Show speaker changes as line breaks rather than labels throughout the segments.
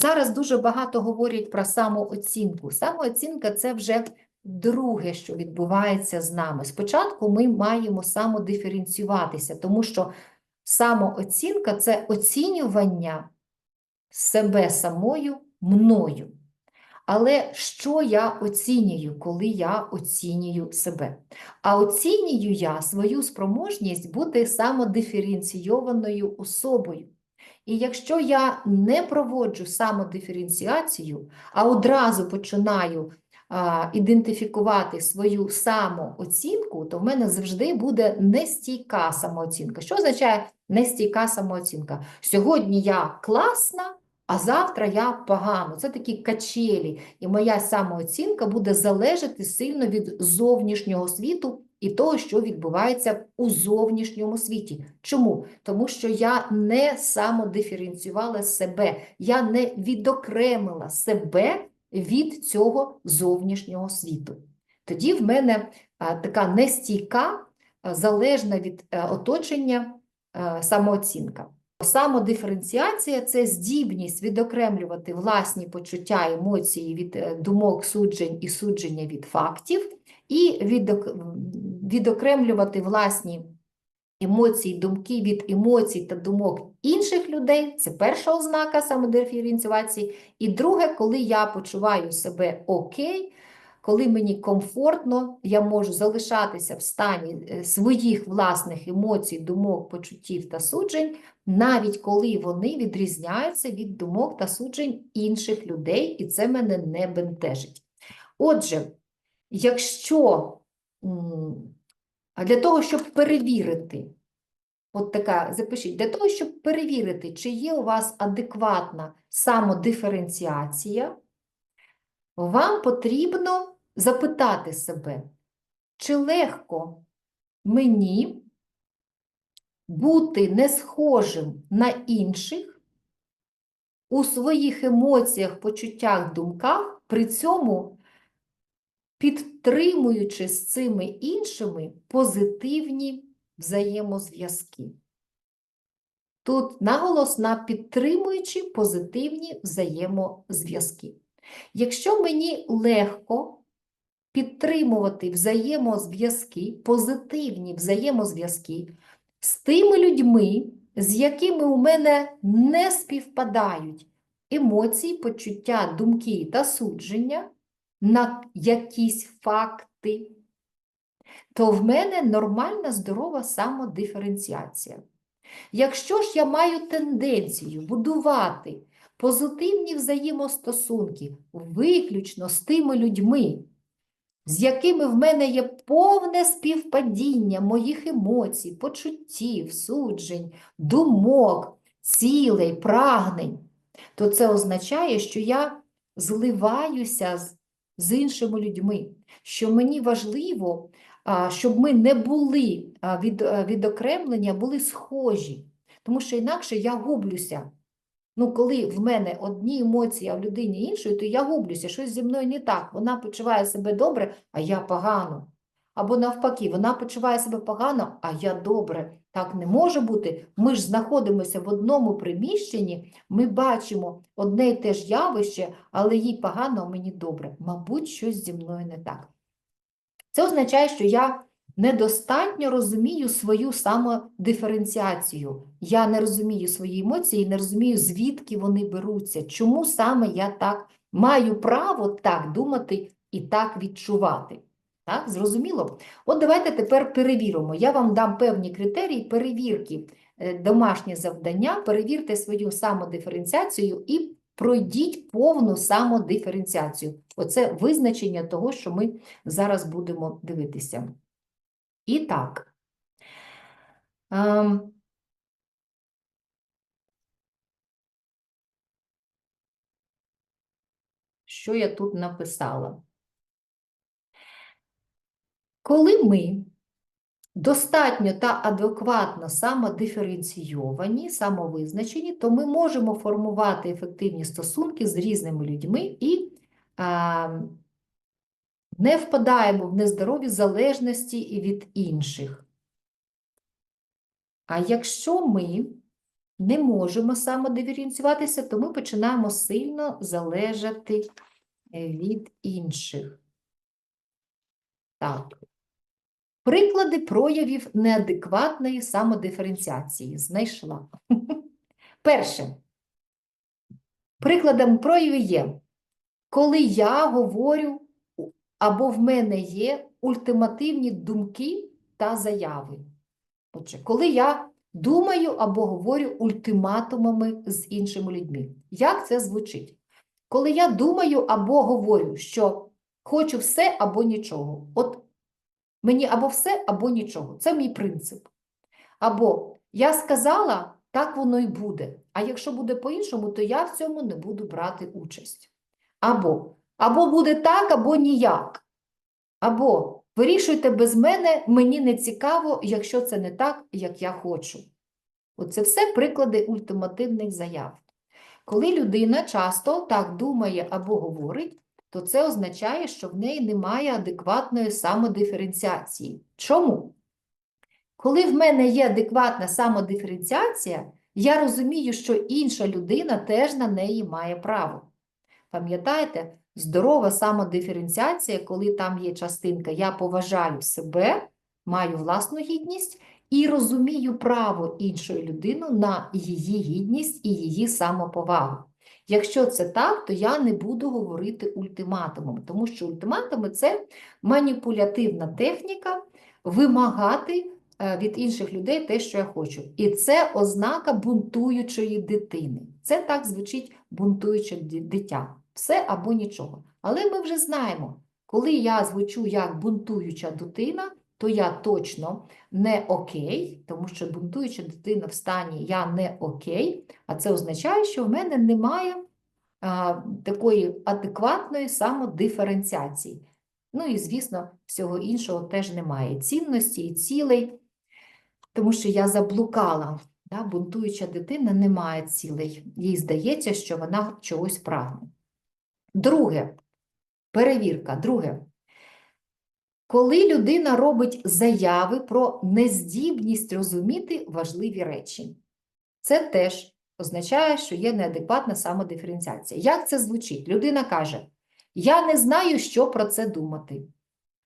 зараз дуже багато говорять про самооцінку. Самооцінка це вже друге, що відбувається з нами. Спочатку ми маємо самодиференціюватися, тому що самооцінка це оцінювання себе самою мною. Але що я оцінюю, коли я оцінюю себе? А оцінюю я свою спроможність бути самодиференційованою особою. І якщо я не проводжу самодиференціацію, а одразу починаю а, ідентифікувати свою самооцінку, то в мене завжди буде нестійка самооцінка. Що означає нестійка самооцінка? Сьогодні я класна, а завтра я погано. Це такі качелі, і моя самооцінка буде залежати сильно від зовнішнього світу і того, що відбувається у зовнішньому світі. Чому? Тому що я не самодиференціювала себе, я не відокремила себе від цього зовнішнього світу. Тоді в мене така нестійка, залежна від а, оточення а, самооцінка. Самодиференціація це здібність відокремлювати власні почуття, емоції від е, думок, суджень і судження від фактів, і відок... відокремлювати власні емоції, думки від емоцій та думок інших людей. Це перша ознака самодиференціації. І друге, коли я почуваю себе окей, коли мені комфортно, я можу залишатися в стані е, своїх власних емоцій, думок, почуттів та суджень, навіть коли вони відрізняються від думок та суджень інших людей, і це мене не бентежить. Отже, якщо для того, щоб перевірити, от така, запишіть, для того, щоб перевірити, чи є у вас адекватна самодиференціація, вам потрібно запитати себе, чи легко мені бути не схожим на інших у своїх емоціях, почуттях, думках, при цьому підтримуючи з цими іншими позитивні взаємозв'язки. Тут наголос на підтримуючи позитивні взаємозв'язки. Якщо мені легко підтримувати взаємозв'язки, позитивні взаємозв'язки з тими людьми, з якими у мене не співпадають емоції, почуття, думки та судження на якісь факти, то в мене нормальна здорова самодиференціація. Якщо ж я маю тенденцію будувати позитивні взаємостосунки виключно з тими людьми, з якими в мене є повне співпадіння моїх емоцій, почуттів, суджень, думок, цілей, прагнень, то це означає, що я зливаюся з, з іншими людьми, що мені важливо, щоб ми не були від, а, відокремлення, були схожі, тому що інакше я гублюся. Ну, коли в мене одні емоції, а в людині іншої, то я гублюся, щось зі мною не так. Вона почуває себе добре, а я погано. Або навпаки, вона почуває себе погано, а я добре. Так не може бути. Ми ж знаходимося в одному приміщенні, ми бачимо одне й те ж явище, але їй погано, а мені добре. Мабуть, щось зі мною не так. Це означає, що я недостатньо розумію свою самодиференціацію. Я не розумію свої емоції, не розумію, звідки вони беруться, чому саме я так маю право так думати і так відчувати. Так, зрозуміло? От давайте тепер перевіримо. Я вам дам певні критерії перевірки, е, домашнє завдання, перевірте свою самодиференціацію і пройдіть повну самодиференціацію. Оце визначення того, що ми зараз будемо дивитися. І так. Ем, Що я тут написала? Коли ми достатньо та адекватно самодиференційовані, самовизначені, то ми можемо формувати ефективні стосунки з різними людьми і а, не впадаємо в нездорові залежності від інших. А якщо ми не можемо самодиференціюватися, то ми починаємо сильно залежати е, від інших. Так. Приклади проявів неадекватної самодиференціації. Знайшла. Перше. Прикладом проявів є, коли я говорю або в мене є ультимативні думки та заяви. Отже, коли я думаю або говорю ультиматумами з іншими людьми. Як це звучить? Коли я думаю або говорю, що хочу все або нічого. От мені або все, або нічого. Це мій принцип. Або я сказала, так воно і буде. А якщо буде по-іншому, то я в цьому не буду брати участь. Або, або буде так, або ніяк. Або вирішуйте без мене, мені не цікаво, якщо це не так, як я хочу. Оце все приклади ультимативних заяв. Коли людина часто так думає або говорить, то це означає, що в неї немає адекватної самодиференціації. Чому? Коли в мене є адекватна самодиференціація, я розумію, що інша людина теж на неї має право. Пам'ятаєте, здорова самодиференціація, коли там є частинка Я поважаю себе, маю власну гідність і розумію право іншої людини на її гідність і її самоповагу. Якщо це так, то я не буду говорити ультиматумом, тому що ультиматуми це маніпулятивна техніка вимагати е, від інших людей те, що я хочу. І це ознака бунтуючої дитини. Це так звучить бунтуюче дитя. Все або нічого. Але ми вже знаємо, коли я звучу як бунтуюча дитина, то я точно не окей, тому що бунтуюча дитина в стані я не окей, а це означає, що в мене немає а, такої адекватної самодиференціації. Ну і, звісно, всього іншого теж немає цінності і цілей, тому що я заблукала. Да? Бунтуюча дитина не має цілей. Їй здається, що вона чогось прагне. Друге, перевірка. Друге. Коли людина робить заяви про нездібність розуміти важливі речі, це теж означає, що є неадекватна самодиференціація. Як це звучить? Людина каже: Я не знаю, що про це думати.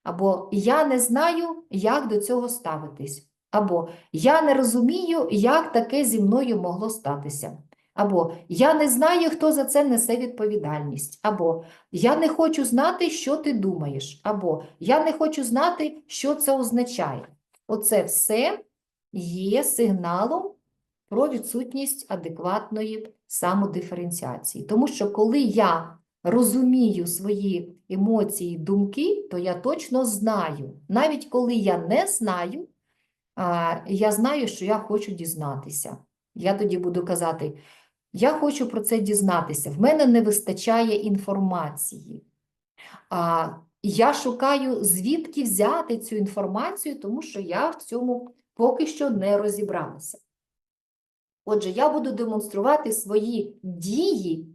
Або Я не знаю, як до цього ставитись. Або Я не розумію, як таке зі мною могло статися. Або Я не знаю, хто за це несе відповідальність. Або Я не хочу знати, що ти думаєш. Або Я не хочу знати, що це означає. Оце все є сигналом про відсутність адекватної самодиференціації. Тому що коли я розумію свої емоції, думки, то я точно знаю. Навіть коли я не знаю, я знаю, що я хочу дізнатися. Я тоді буду казати, я хочу про це дізнатися, в мене не вистачає інформації. А, я шукаю, звідки взяти цю інформацію, тому що я в цьому поки що не розібралася. Отже, я буду демонструвати свої дії,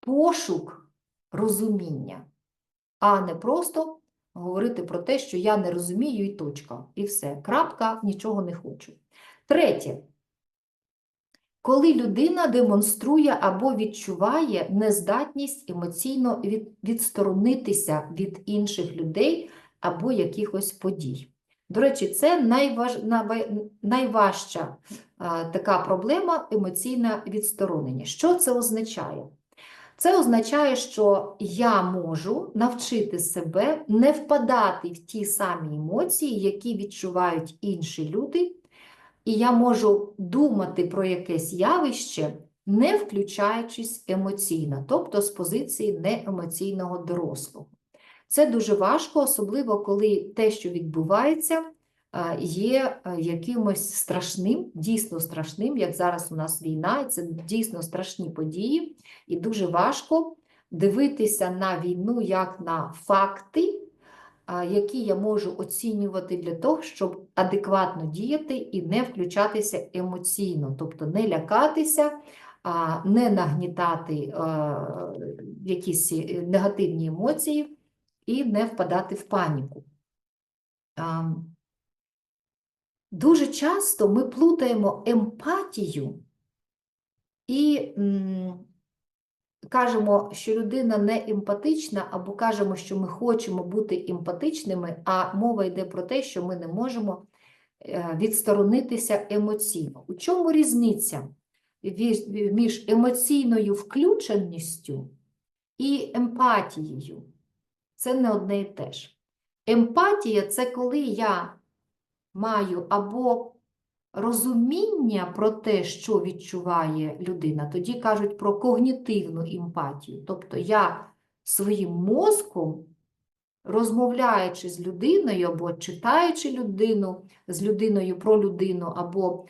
пошук розуміння, а не просто говорити про те, що я не розумію і точка, і все. Крапка, нічого не хочу. Третє. Коли людина демонструє або відчуває нездатність емоційно від, відсторонитися від інших людей або якихось подій. До речі, це найваж, найважча а, така проблема емоційне відсторонення. Що це означає? Це означає, що я можу навчити себе не впадати в ті самі емоції, які відчувають інші люди, і я можу думати про якесь явище, не включаючись емоційно, тобто з позиції неемоційного дорослого. Це дуже важко, особливо коли те, що відбувається, є якимось страшним, дійсно страшним, як зараз у нас війна, і це дійсно страшні події, і дуже важко дивитися на війну як на факти, які я можу оцінювати для того, щоб адекватно діяти і не включатися емоційно, тобто не лякатися, не нагнітати якісь негативні емоції і не впадати в паніку. Дуже часто ми плутаємо емпатію і кажемо, що людина не емпатична, або кажемо, що ми хочемо бути емпатичними, а мова йде про те, що ми не можемо е, відсторонитися емоційно. У чому різниця між емоційною включеністю і емпатією? Це не одне і те ж. Емпатія це коли я маю або розуміння про те, що відчуває людина, тоді кажуть про когнітивну емпатію. Тобто я своїм мозком, розмовляючи з людиною або читаючи людину з людиною про людину, або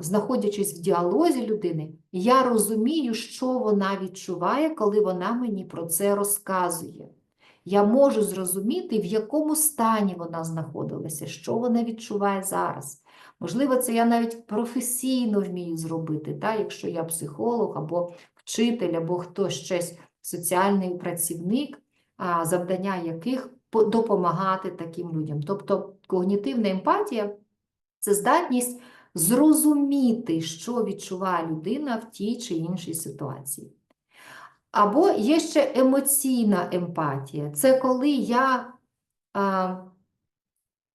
знаходячись в діалозі людини, я розумію, що вона відчуває, коли вона мені про це розказує. Я можу зрозуміти, в якому стані вона знаходилася, що вона відчуває зараз. Можливо, це я навіть професійно вмію зробити, та, якщо я психолог або вчитель, або хтось щось соціальний працівник, завдання яких допомагати таким людям. Тобто когнітивна емпатія це здатність зрозуміти, що відчуває людина в тій чи іншій ситуації. Або є ще емоційна емпатія. Це коли я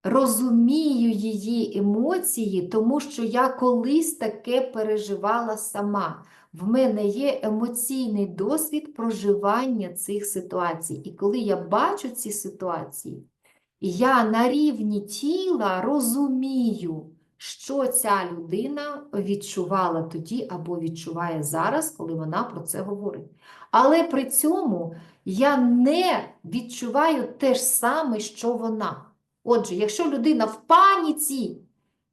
розумію її емоції, тому що я колись таке переживала сама. В мене є емоційний досвід проживання цих ситуацій. І коли я бачу ці ситуації, я на рівні тіла розумію, що ця людина відчувала тоді або відчуває зараз, коли вона про це говорить. Але при цьому я не відчуваю те ж саме, що вона. Отже, якщо людина в паніці,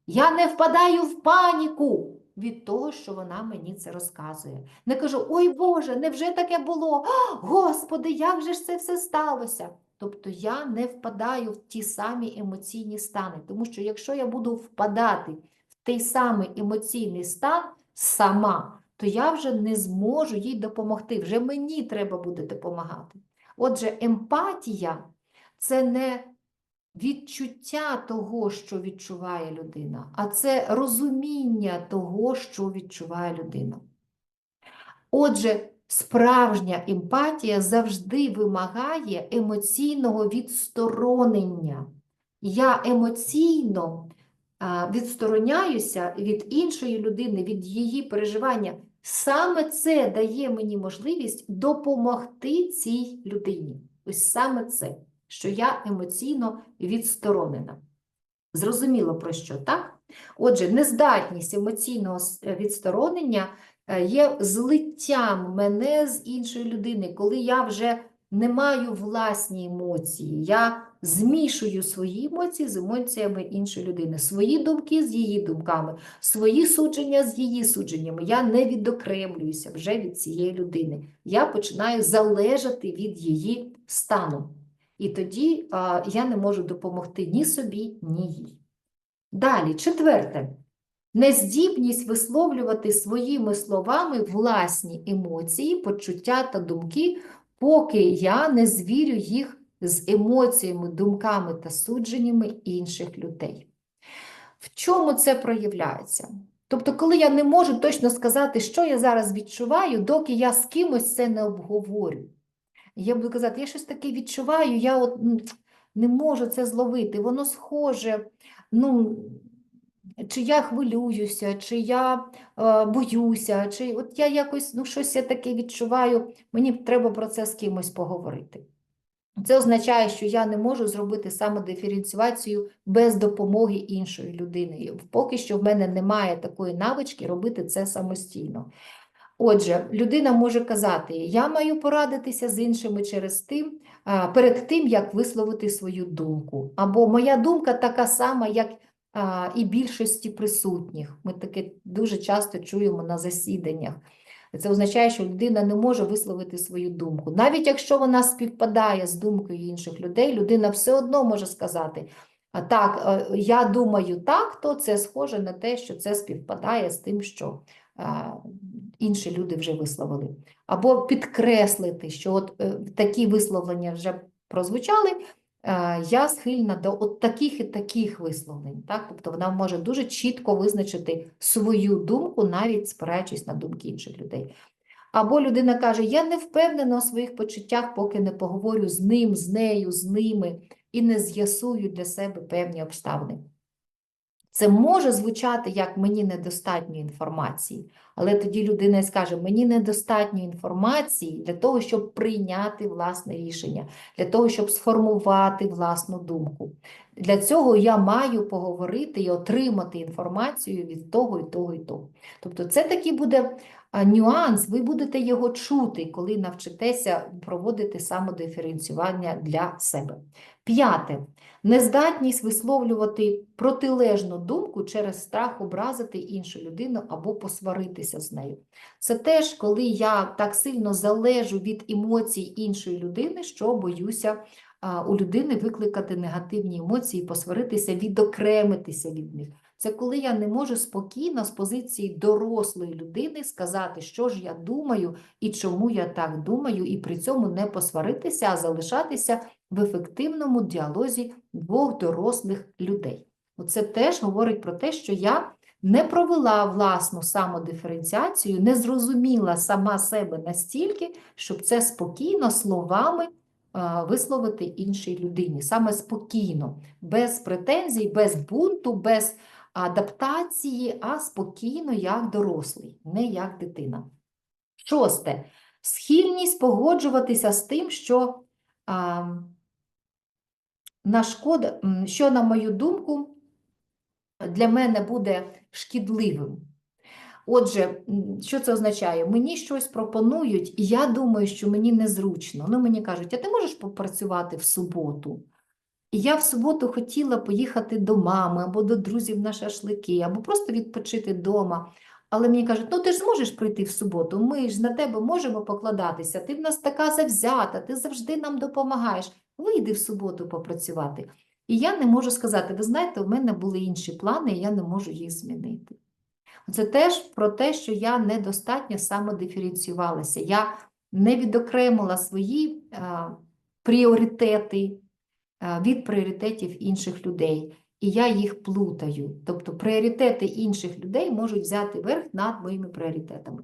я не впадаю в паніку від того, що вона мені це розказує. Не кажу, ой Боже, невже таке було? Господи, як же ж це все сталося? Тобто я не впадаю в ті самі емоційні стани, тому що якщо я буду впадати в той самий емоційний стан сама, то я вже не зможу їй допомогти, вже мені треба буде допомагати. Отже, емпатія це не відчуття того, що відчуває людина, а це розуміння того, що відчуває людина. Отже, справжня емпатія завжди вимагає емоційного відсторонення. Я емоційно відстороняюся від іншої людини, від її переживання. Саме це дає мені можливість допомогти цій людині. Ось саме це, що я емоційно відсторонена. Зрозуміло про що, так? Отже, нездатність емоційного е, відсторонення е, є злиттям мене з іншої людини, коли я вже не маю власні емоції. Я змішую свої емоції з емоціями іншої людини, свої думки з її думками, свої судження з її судженнями. Я не відокремлююся вже від цієї людини. Я починаю залежати від її стану. І тоді а, я не можу допомогти ні собі, ні їй. Далі, четверте. Нездібність висловлювати своїми словами власні емоції, почуття та думки, поки я не звірю їх з емоціями, думками та судженнями інших людей. В чому це проявляється? Тобто, коли я не можу точно сказати, що я зараз відчуваю, доки я з кимось це не обговорю. Я буду казати, я щось таке відчуваю, я от не можу це зловити, воно схоже, ну, чи я хвилююся, чи я е, боюся, чи от я якось ну, щось я таке відчуваю, мені треба про це з кимось поговорити. Це означає, що я не можу зробити самодиференціацію без допомоги іншої людини. Поки що в мене немає такої навички робити це самостійно. Отже, людина може казати: я маю порадитися з іншими через тим, перед тим, як висловити свою думку. Або моя думка така сама, як і більшості присутніх. Ми таке дуже часто чуємо на засіданнях. Це означає, що людина не може висловити свою думку. Навіть якщо вона співпадає з думкою інших людей, людина все одно може сказати: так, е, я думаю так, то це схоже на те, що це співпадає з тим, що інші люди вже висловили. Або підкреслити, що от е, такі висловлення вже прозвучали, е, я схильна до от таких і таких висловлень. Так? Тобто вона може дуже чітко визначити свою думку, навіть спираючись на думки інших людей. Або людина каже: Я не впевнена у своїх почуттях, поки не поговорю з ним, з нею, з ними і не з'ясую для себе певні обставини. Це може звучати як мені недостатньо інформації, але тоді людина і скаже: мені недостатньо інформації для того, щоб прийняти власне рішення, для того, щоб сформувати власну думку. Для цього я маю поговорити і отримати інформацію від того, і того, і того. Тобто, це таки буде нюанс, ви будете його чути, коли навчитеся проводити самодиференціювання для себе. П'яте. Нездатність висловлювати протилежну думку через страх образити іншу людину або посваритися з нею. Це теж, коли я так сильно залежу від емоцій іншої людини, що боюся у людини викликати негативні емоції, посваритися, відокремитися від них. Це коли я не можу спокійно з позиції дорослої людини сказати, що ж я думаю і чому я так думаю, і при цьому не посваритися, а залишатися в ефективному діалозі двох дорослих людей. Оце теж говорить про те, що я не провела власну самодиференціацію, не зрозуміла сама себе настільки, щоб це спокійно словами висловити іншій людині. Саме спокійно, без претензій, без бунту, без адаптації, а спокійно як дорослий, не як дитина. Шосте. Схильність погоджуватися з тим, що а, на шкода, що, на мою думку, для мене буде шкідливим. Отже, що це означає? Мені щось пропонують, і я думаю, що мені незручно. Ну, мені кажуть, а ти можеш попрацювати в суботу? І я в суботу хотіла поїхати до мами або до друзів на шашлики, або просто відпочити вдома. Але мені кажуть, ну ти ж зможеш прийти в суботу, ми ж на тебе можемо покладатися, ти в нас така завзята, ти завжди нам допомагаєш. Вийди в суботу попрацювати. І я не можу сказати, ви знаєте, у мене були інші плани, і я не можу їх змінити. Це теж про те, що я недостатньо самодиференціювалася. Я не відокремила свої а, пріоритети а, від пріоритетів інших людей. І я їх плутаю. Тобто пріоритети інших людей можуть взяти верх над моїми пріоритетами.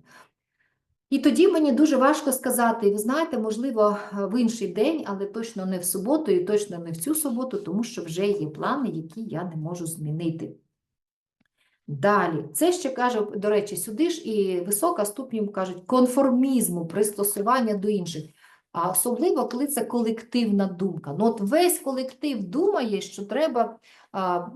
І тоді мені дуже важко сказати, ви знаєте, можливо, в інший день, але точно не в суботу і точно не в цю суботу, тому що вже є плани, які я не можу змінити. Далі, це ще каже, до речі, сюди ж і висока ступінь кажуть конформізму, пристосування до інших. А особливо, коли це колективна думка. Ну, от весь колектив думає, що треба а,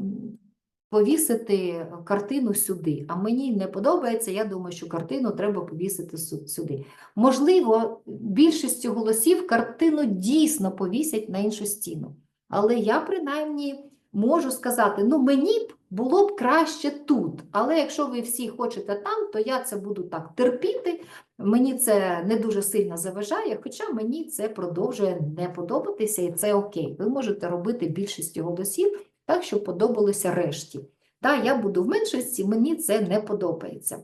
повісити картину сюди, а мені не подобається, я думаю, що картину треба повісити сюди. Можливо, більшістю голосів картину дійсно повісять на іншу стіну. Але я принаймні можу сказати, ну мені б було б краще тут. Але якщо ви всі хочете там, то я це буду так терпіти. Мені це не дуже сильно заважає, хоча мені це продовжує не подобатися, і це окей. Ви можете робити більшістю голосів так, щоб подобалося решті. Так, я буду в меншості, мені це не подобається.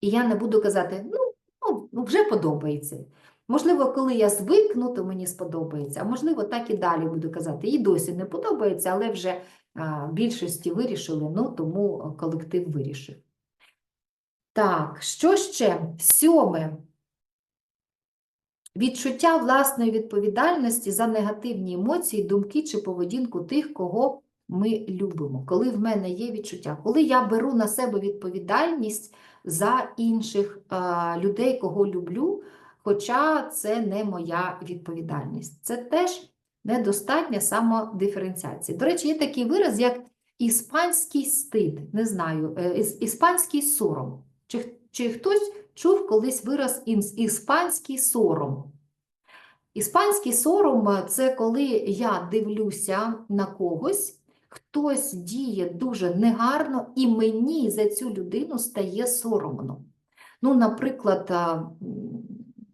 І я не буду казати, ну, ну, ну вже подобається. Можливо, коли я звикну, то мені сподобається, а можливо, так і далі буду казати. І досі не подобається, але вже більшості вирішили, ну тому колектив вирішив. Так, що ще? Сьоме. Відчуття власної відповідальності за негативні емоції, думки чи поведінку тих, кого ми любимо. Коли в мене є відчуття, коли я беру на себе відповідальність за інших людей, кого люблю, хоча це не моя відповідальність. Це теж недостатня самодиференціація. До речі, є такий вираз, як іспанський стид, не знаю, е, іспанський сором. Чи, чи хтось чув колись вираз «інс- іспанський сором? Іспанський сором е, це коли я дивлюся на когось, хтось діє дуже негарно, і мені за цю людину стає соромно. Ну, наприклад, м,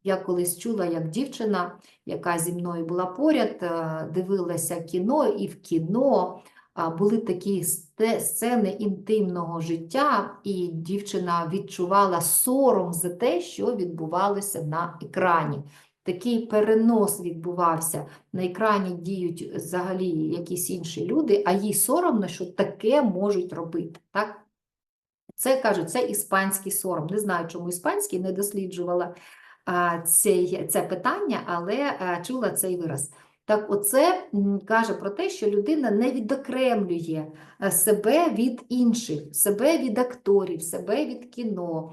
я колись чула, як дівчина, яка зі мною була поряд, дивилася кіно, і в кіно були такі сцени інтимного життя, і дівчина відчувала сором за те, що відбувалося на екрані. такий перенос відбувався. На екрані діють взагалі якісь інші люди, а їй соромно, що таке можуть робити. Так? Це кажуть, це іспанський сором. Не знаю, чому іспанський не досліджувала цей, це питання, але чула цей вираз. Так, оце каже про те, що людина не відокремлює себе від інших, себе від акторів, себе від кіно,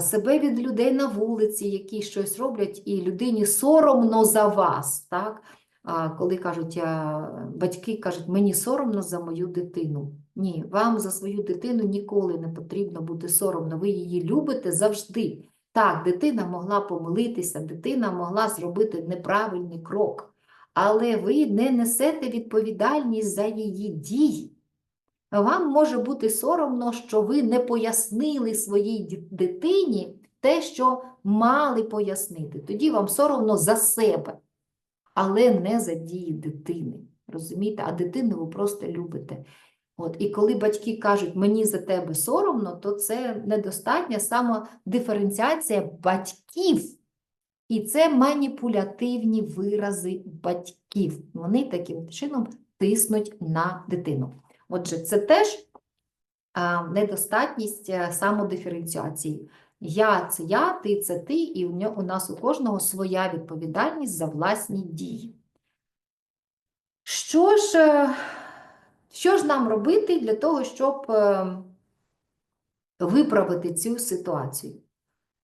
себе від людей на вулиці, які щось роблять, і людині соромно за вас. Так? Коли кажуть, батьки кажуть, мені соромно за мою дитину. Ні, вам за свою дитину ніколи не потрібно бути соромно. Ви її любите завжди. Так, дитина могла помилитися, дитина могла зробити неправильний крок, але ви не несете відповідальність за її дії. Вам може бути соромно, що ви не пояснили своїй дитині те, що мали пояснити. Тоді вам соромно за себе, але не за дії дитини. Розумієте? А дитину ви просто любите. От, і коли батьки кажуть, мені за тебе соромно, то це недостатня самодиференціація батьків. І це маніпулятивні вирази батьків. Вони таким чином тиснуть на дитину. Отже, це теж недостатність е, самодиференціації. Я це я, ти це ти, і у нас у кожного своя відповідальність за власні дії. Що ж, е, що ж нам робити для того, щоб е, виправити цю ситуацію?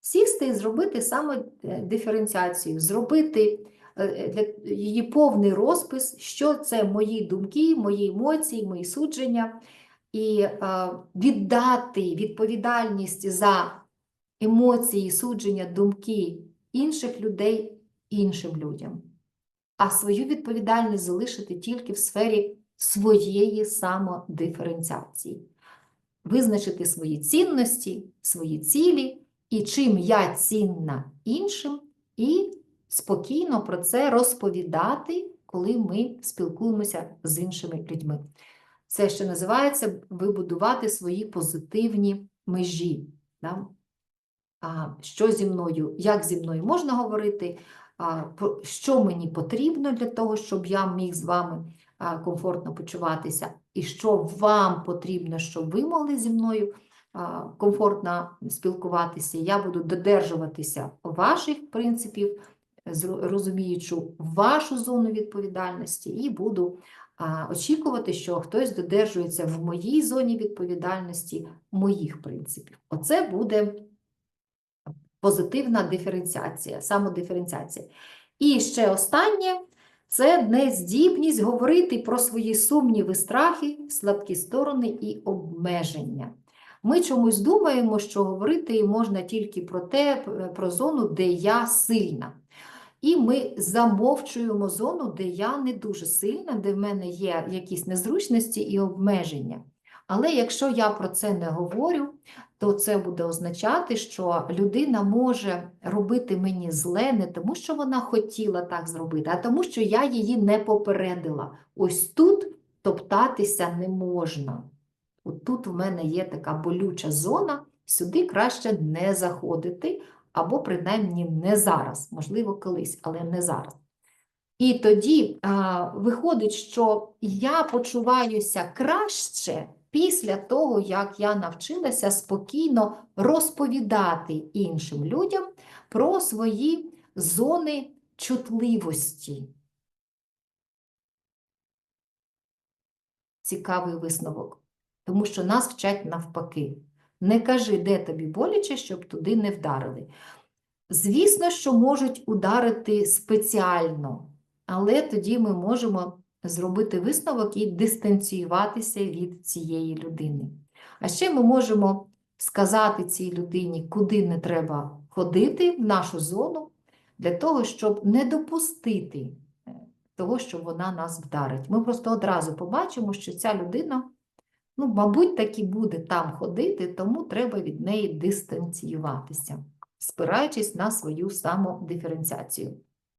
Сісти і зробити саме е, диференціацію, зробити е, її повний розпис, що це мої думки, мої емоції, мої судження, і віддати відповідальність за емоції, судження, думки інших людей іншим людям, а свою відповідальність залишити тільки в сфері своєї самодиференціації, визначити свої цінності, свої цілі і чим я цінна іншим, і спокійно про це розповідати, коли ми спілкуємося з іншими людьми. Це ще називається вибудувати свої позитивні межі. Да? Що зі мною, як зі мною можна говорити, що мені потрібно для того, щоб я міг з вами комфортно почуватися, і що вам потрібно, щоб ви могли зі мною комфортно спілкуватися. Я буду додержуватися ваших принципів, розуміючи вашу зону відповідальності, і буду очікувати, що хтось додержується в моїй зоні відповідальності моїх принципів. Оце буде позитивна диференціація, самодиференціація. І ще останнє це нездібність говорити про свої сумніви, страхи, слабкі сторони і обмеження. Ми чомусь думаємо, що говорити можна тільки про те, про зону, де я сильна. І ми замовчуємо зону, де я не дуже сильна, де в мене є якісь незручності і обмеження. Але якщо я про це не говорю, то це буде означати, що людина може робити мені зле не тому, що вона хотіла так зробити, а тому, що я її не попередила. Ось тут топтатися не можна. От тут в мене є така болюча зона, сюди краще не заходити, або принаймні не зараз, можливо, колись, але не зараз. І тоді а, виходить, що я почуваюся краще після того, як я навчилася спокійно розповідати іншим людям про свої зони чутливості. Цікавий висновок, тому що нас вчать навпаки. Не кажи, де тобі боляче, щоб туди не вдарили. Звісно, що можуть ударити спеціально, але тоді ми можемо зробити висновок і дистанціюватися від цієї людини. А ще ми можемо сказати цій людині, куди не треба ходити в нашу зону, для того, щоб не допустити е, того, що вона нас вдарить. Ми просто одразу побачимо, що ця людина, ну, мабуть, таки буде там ходити, тому треба від неї дистанціюватися, спираючись на свою самодиференціацію.